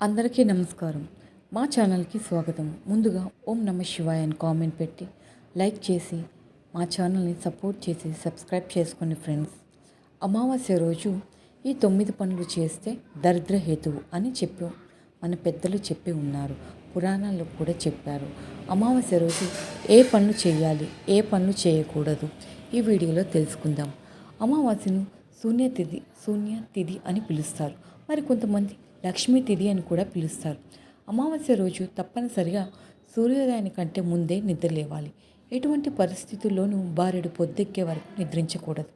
అందరికీ నమస్కారం. మా ఛానల్కి స్వాగతం. ముందుగా ఓం నమ శివాయ అని కామెంట్ పెట్టి లైక్ చేసి మా ఛానల్ని సపోర్ట్ చేసి సబ్స్క్రైబ్ చేసుకోండి ఫ్రెండ్స్. అమావాస్య రోజు ఈ తొమ్మిది పనులు చేస్తే దరిద్ర హేతువు అని చెప్పి మన పెద్దలు చెప్పి ఉన్నారు. పురాణాల్లో కూడా చెప్పారు. అమావాస్య రోజు ఏ పనులు చేయాలి ఏ పనులు చేయకూడదు? ఈ వీడియోలో తెలుసుకుందాం. అమావాస్యను శూన్యతిథి శూన్య తిథి అని పిలుస్తారు. మరి కొంతమంది లక్ష్మీ తిథి అని కూడా పిలుస్తారు. అమావాస్య రోజు తప్పనిసరిగా సూర్యోదయానికంటే ముందే నిద్రలేవాలి ఎటువంటి పరిస్థితుల్లోనూ బారెడు పొద్దెక్కే వరకు నిద్రించకూడదు.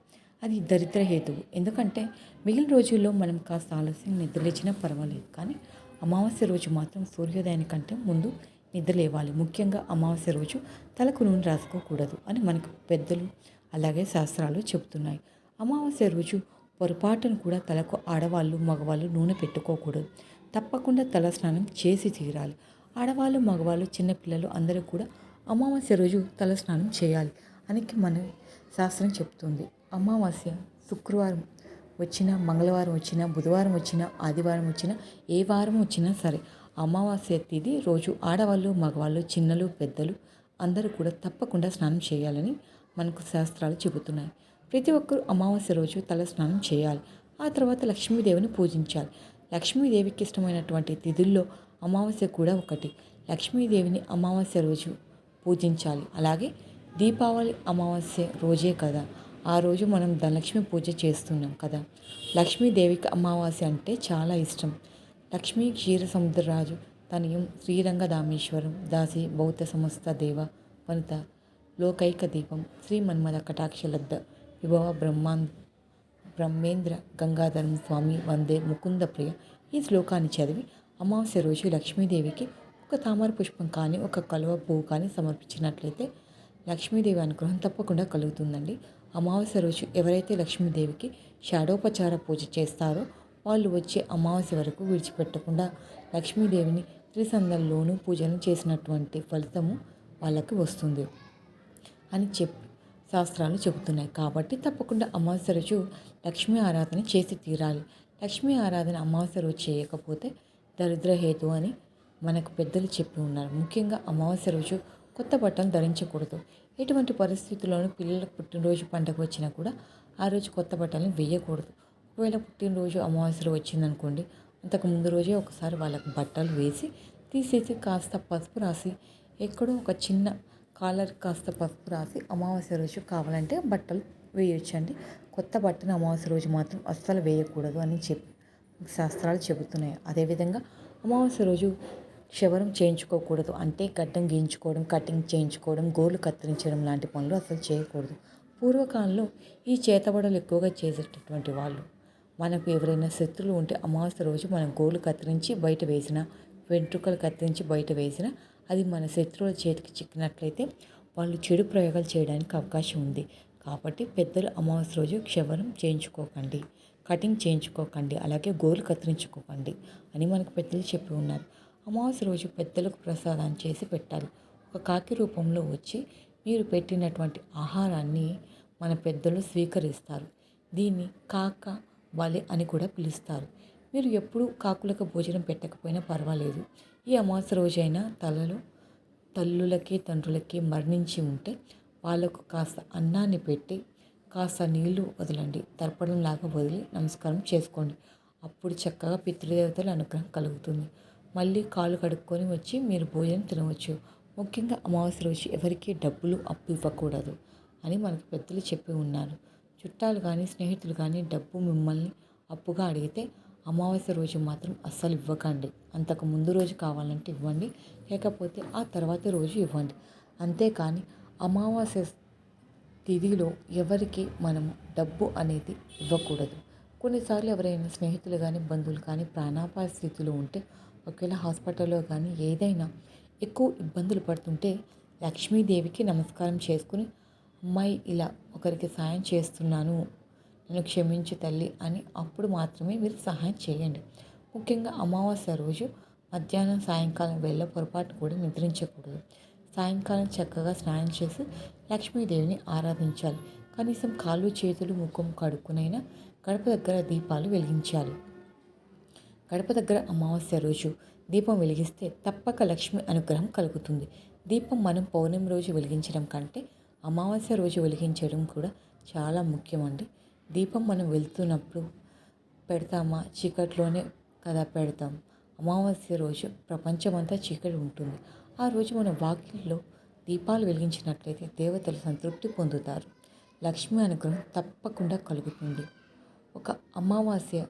అది దరిద్ర హేతువు. ఎందుకంటే మిగిలిన రోజుల్లో మనం కాస్త ఆలస్యం నిద్రలేచినా పర్వాలేదు. కానీ అమావాస్య రోజు మాత్రం సూర్యోదయానికంటే ముందు నిద్ర లేవాలి. ముఖ్యంగా అమావాస్య రోజు తలకు నూనె రాసుకోకూడదు అని మనకు పెద్దలు అలాగే శాస్త్రాలు చెబుతున్నాయి. అమావాస్య రోజు పొరపాటును కూడా తలకు ఆడవాళ్ళు మగవాళ్ళు నూనె పెట్టుకోకూడదు. తప్పకుండా తల స్నానం చేసి తీరాలి. ఆడవాళ్ళు మగవాళ్ళు చిన్నపిల్లలు అందరూ కూడా అమావాస్య రోజు తల స్నానం చేయాలి అని మన శాస్త్రం చెప్తుంది. అమావాస్య శుక్రవారం వచ్చినా మంగళవారం వచ్చినా బుధవారం వచ్చినా ఆదివారం వచ్చినా ఏ వారం వచ్చినా సరే అమావాస్య తిథి రోజు ఆడవాళ్ళు మగవాళ్ళు చిన్నలు పెద్దలు అందరూ కూడా తప్పకుండా స్నానం చేయాలని మనకు శాస్త్రాలు చెబుతున్నాయి. ప్రతి ఒక్కరూ అమావాస్య రోజు తల స్నానం చేయాలి. ఆ తర్వాత లక్ష్మీదేవిని పూజించాలి. లక్ష్మీదేవికి ఇష్టమైనటువంటి తిథుల్లో అమావాస్య కూడా ఒకటి. లక్ష్మీదేవిని అమావాస్య రోజు పూజించాలి. అలాగే దీపావళి అమావాస్య రోజే కదా. ఆ రోజు మనం ధనలక్ష్మి పూజ చేస్తున్నాం కదా. లక్ష్మీదేవికి అమావాస్య అంటే చాలా ఇష్టం. లక్ష్మీ క్షీర సముద్రరాజు తనయం శ్రీరంగ దామేశ్వరం దాసి బౌద్ధ సంస్థ దేవ వనిత లోకైక దీపం శ్రీ మన్మద కటాక్షలబ్ద విభవ బ్రహ్మాన్ బ్రహ్మేంద్ర గంగాధరం స్వామి వందే ముకుంద ప్రియ ఈ శ్లోకాన్ని చదివి అమావాస్య రోజు లక్ష్మీదేవికి ఒక తామర పుష్పం కానీ ఒక కలువ పువ్వు కానీ సమర్పించినట్లయితే లక్ష్మీదేవి అనుగ్రహం తప్పకుండా కలుగుతుందండి. అమావాస్య రోజు ఎవరైతే లక్ష్మీదేవికి షాడోపచార పూజ చేస్తారో వాళ్ళు వచ్చే అమావాస్య వరకు విడిచిపెట్టకుండా లక్ష్మీదేవిని త్రిసందల్లోనూ పూజలు చేసినటువంటి ఫలితము వాళ్ళకి వస్తుంది అని చెప్పి శాస్త్రాలు చెబుతున్నాయి. కాబట్టి తప్పకుండా అమావాస్య రోజు లక్ష్మీ ఆరాధన చేసి తీరాలి. లక్ష్మీ ఆరాధన అమావాస్య రోజు చేయకపోతే దరిద్ర హేతు అని మనకు పెద్దలు చెప్పి ఉన్నారు. ముఖ్యంగా అమావాస్య రోజు కొత్త బట్టలు ధరించకూడదు. ఎటువంటి పరిస్థితుల్లోనూ పిల్లలకు పుట్టినరోజు పండుగ వచ్చినా కూడా ఆ రోజు కొత్త బట్టలను వేయకూడదు. ఒకవేళ పుట్టినరోజు అమావాస్యలో వచ్చిందనుకోండి అంతకు ముందు రోజే ఒకసారి వాళ్ళకు బట్టలు వేసి తీసేసి కాస్త పసుపు రాసి ఎక్కడో ఒక చిన్న కాలర్ కాస్త పసుపు రాసి అమావాస్య రోజు కావాలంటే బట్టలు వేయొచ్చండి. కొత్త బట్టను అమావాస్య రోజు మాత్రం అస్సలు వేయకూడదు అని చెప్పి శాస్త్రాలు చెబుతున్నాయి. అదేవిధంగా అమావాస్య రోజు క్షవరం చేయించుకోకూడదు. అంటే గడ్డం గీయించుకోవడం కటింగ్ చేయించుకోవడం గోర్లు కత్తిరించడం లాంటి పనులు అసలు చేయకూడదు. పూర్వకాలంలో ఈ చేతబడలు ఎక్కువగా చేసేటటువంటి వాళ్ళు. మనకు ఎవరైనా శత్రులు ఉంటే అమావాస్య రోజు మనం గోర్లు కత్తిరించి బయట వేసిన వెంట్రుకలు కత్తిరించి బయట వేసిన అది మన శత్రువుల చేతికి చిక్కినట్లయితే వాళ్ళు చెడు ప్రయోగాలు చేయడానికి అవకాశం ఉంది. కాబట్టి పెద్దలు అమావాస్య రోజు క్షవరం చేయించుకోకండి కటింగ్ చేయించుకోకండి అలాగే గోలు కత్తిరించుకోకండి అని మనకు పెద్దలు చెప్పి ఉన్నారు. అమావాస్య రోజు పెద్దలకు ప్రసాదాన్ని చేసి పెట్టాలి. ఒక కాకి రూపంలో వచ్చి మీరు పెట్టినటువంటి ఆహారాన్ని మన పెద్దలు స్వీకరిస్తారు. దీన్ని కాక బలి అని కూడా పిలుస్తారు. మీరు ఎప్పుడూ కాకులకు భోజనం పెట్టకపోయినా పర్వాలేదు. ఈ అమావాస్య రోజైనా తలలో తల్లులకి తండ్రులకి మరణించి ఉంటే వాళ్ళకు కాస్త అన్నాన్ని పెట్టి కాస్త నీళ్ళు వదలండి. తర్పణంలాగా వదిలి నమస్కారం చేసుకోండి. అప్పుడు చక్కగా పితృదేవతల అనుగ్రహం కలుగుతుంది. మళ్ళీ కాలు కడుక్కొని వచ్చి మీరు భోజనం తినవచ్చు. ముఖ్యంగా అమావాస్య రోజు ఎవరికి డబ్బులు అప్పు ఇవ్వకూడదు అని మనకు పెద్దలు చెప్పి ఉన్నారు. చుట్టాలు కానీ స్నేహితులు కానీ డబ్బు మిమ్మల్ని అప్పుగా అడిగితే అమావాస్య రోజు మాత్రం అస్సలు ఇవ్వకండి. అంతకు ముందు రోజు కావాలంటే ఇవ్వండి. లేకపోతే ఆ తర్వాత రోజు ఇవ్వండి. అంతేకాని అమావాస్య తిథిలో ఎవరికి మనము డబ్బు అనేది ఇవ్వకూడదు. కొన్నిసార్లు ఎవరైనా స్నేహితులు కానీ బంధువులు కానీ ప్రాణాపాయ స్థితిలో ఉంటే ఒకవేళ హాస్పిటల్లో కానీ ఏదైనా ఎక్కువ ఇబ్బందులు పడుతుంటే లక్ష్మీదేవికి నమస్కారం చేసుకుని అమ్మాయి ఇలా ఒకరికి సాయం చేస్తున్నాను. నన్ను క్షమించు తల్లి అని అప్పుడు మాత్రమే మీరు సహాయం చేయండి. ముఖ్యంగా అమావాస్య రోజు మధ్యాహ్నం సాయంకాలం వేళ పొరపాటు కూడా నిద్రించకూడదు. సాయంకాలం చక్కగా స్నానం చేసి లక్ష్మీదేవిని ఆరాధించాలి. కనీసం కాళ్ళు చేతులు ముఖం కడుక్కునైనా గడప దగ్గర దీపాలు వెలిగించాలి. గడప దగ్గర అమావాస్య రోజు దీపం వెలిగిస్తే తప్పక లక్ష్మి అనుగ్రహం కలుగుతుంది. దీపం మనం పౌర్ణమి రోజు వెలిగించడం కంటే అమావాస్య రోజు వెలిగించడం కూడా చాలా ముఖ్యమండి. దీపం మనం వెళ్తున్నప్పుడు పెడతామా? చీకట్లోనే కదా పెడతాం. అమావాస్య రోజు ప్రపంచమంతా చీకటి ఉంటుంది. ఆ రోజు మన వాకిల్లో దీపాలు వెలిగించినట్లయితే దేవతలు సంతృప్తి పొందుతారు. లక్ష్మి అనుగ్రహం తప్పకుండా కలుగుతుంది. ఒక అమావాస్య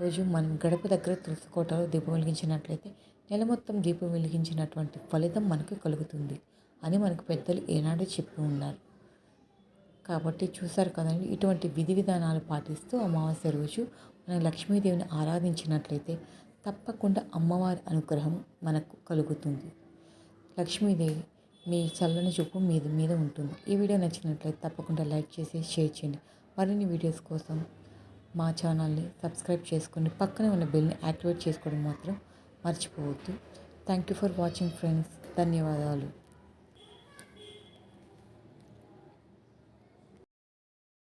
రోజు మనం గడప దగ్గర తులసి కోటలో దీపం వెలిగించినట్లయితే నెల మొత్తం దీపం వెలిగించినటువంటి ఫలితం మనకు కలుగుతుంది అని మనకు పెద్దలు ఏనాడో చెప్పి ఉన్నారు. కాబట్టి చూశారు కదండి ఇటువంటి విధి విధానాలు పాటిస్తూ అమావాస్య రోజు మనం లక్ష్మీదేవిని ఆరాధించినట్లయితే తప్పకుండా అమ్మవారి అనుగ్రహం మనకు కలుగుతుంది. లక్ష్మీదేవి మీ చల్లని చూపు మీద మీద ఉంటుంది. ఈ వీడియో నచ్చినట్లయితే తప్పకుండా లైక్ చేసి షేర్ చేయండి. మరిన్ని వీడియోస్ కోసం మా ఛానల్ని సబ్స్క్రైబ్ చేసుకొని పక్కనే ఉన్న బెల్ని యాక్టివేట్ చేసుకోవడం మాత్రం మర్చిపోవద్దు. Thank you for watching friends ధన్యవాదాలు.